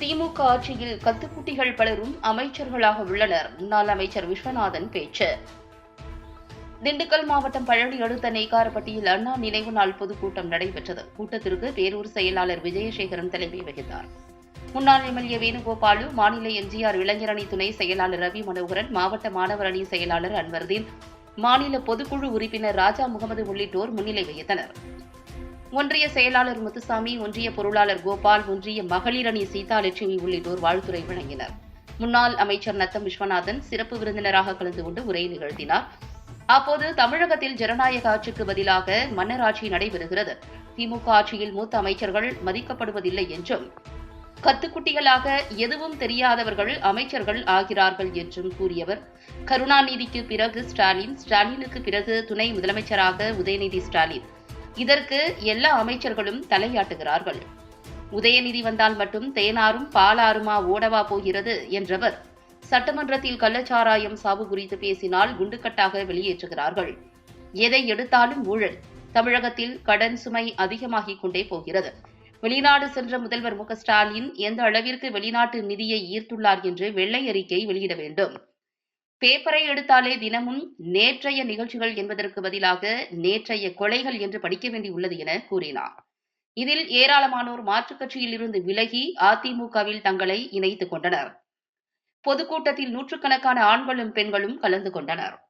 திமுக ஆட்சியில் கத்துக்குட்டிகள் பலரும் அமைச்சர்களாக உள்ளனர். முன்னாள் அமைச்சர் விஸ்வநாதன் பேச்சு. திண்டுக்கல் மாவட்டம் பழனி அடுத்த நெய்காரப்பட்டியில் அண்ணா நினைவு நாள் பொதுக்கூட்டம் நடைபெற்றது. கூட்டத்திற்கு பேரூர் செயலாளர் விஜயசேகரன் தலைமை வகித்தார். முன்னாள் எம்எல்ஏ வேணுகோபாலு மாநில எம்ஜிஆர் இளைஞரணி துணை செயலாளர் ரவி மனோகரன் மாவட்ட மாணவர் அணி செயலாளர் அன்வர்தீன் மாநில பொதுக்குழு உறுப்பினர் ராஜா முகமது உள்ளிட்டோர் முன்னிலை வகித்தனர். ஒன்றிய செயலாளர் முத்துசாமி ஒன்றிய பொருளாளர் கோபால் ஒன்றிய மகளிரணி சீதாலட்சுமி உள்ளிட்டோர் வாழ்த்துரை வழங்கினர். முன்னாள் அமைச்சர் நத்தம் விஸ்வநாதன் சிறப்பு விருந்தினராக கலந்து கொண்டு உரை நிகழ்த்தினார். அப்போது தமிழகத்தில் ஜனநாயக ஆட்சிக்கு பதிலாக மன்னர் ஆட்சி நடைபெறுகிறது. திமுக ஆட்சியில் மூத்த அமைச்சர்கள் மதிக்கப்படுவதில்லை என்றும் கத்துக்குட்டிகளாக எதுவும் தெரியாதவர்கள் அமைச்சர்கள் ஆகிறார்கள் என்றும் கூறியவர். கருணாநிதிக்கு பிறகு ஸ்டாலின் ஸ்டாலினுக்கு பிறகு துணை முதலமைச்சராக உதயநிதி ஸ்டாலின். இதற்கு எல்லா அமைச்சர்களும் தலையாட்டுகிறார்கள். உதயநிதி வந்தால் மட்டும் தேனாரும் பாலாருமா ஓடவா போகிறது என்றவர் சட்டமன்றத்தில் கள்ளச்சாராயம் சாவு குறித்து பேசினால் குண்டுக்கட்டாக வெளியேற்றுகிறார்கள். எதை எடுத்தாலும் ஊழல். தமிழகத்தில் கடன் சுமை அதிகமாகிக் கொண்டே போகிறது. வெளிநாடு சென்ற முதல்வர் மு ஸ்டாலின் எந்த அளவிற்கு வெளிநாட்டு நிதியை ஈர்த்துள்ளார் என்று வெள்ளை அறிக்கை வெளியிட வேண்டும். பேப்பரை எடுத்தாலே தினமும் நேற்றைய நிகழ்ச்சிகள் என்பதற்கு பதிலாக நேற்றைய கொலைகள் என்று படிக்க வேண்டியுள்ளது என கூறினார். இதில் ஏராளமானோர் மாற்றுக் கட்சியில் இருந்து விலகி அதிமுகவில் தங்களை இணைத்துக் கொண்டனர். பொதுக்கூட்டத்தில் நூற்றுக்கணக்கான ஆண்களும் பெண்களும் கலந்து கொண்டனர்.